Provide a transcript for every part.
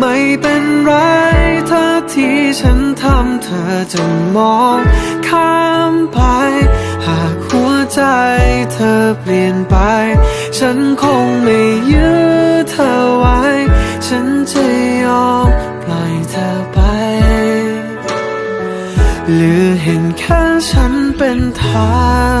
ไม่เป็นไรถ้าที่ฉันทำเธอจะมองข้ามไป หากหัวใจเธอเปลี่ยนไป ฉันคงไม่ยื้อเธอไว้ ฉันจะยอมปล่อยเธอไป หรือเห็นแค่ฉันเป็นทาง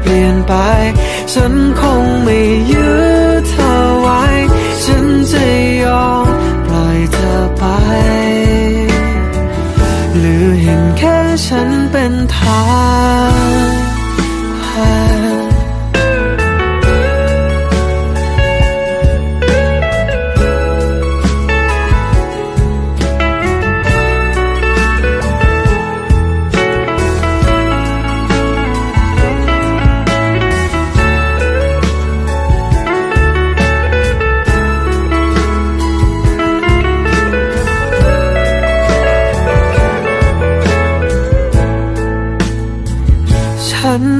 เปลี่ยนไป ฉันค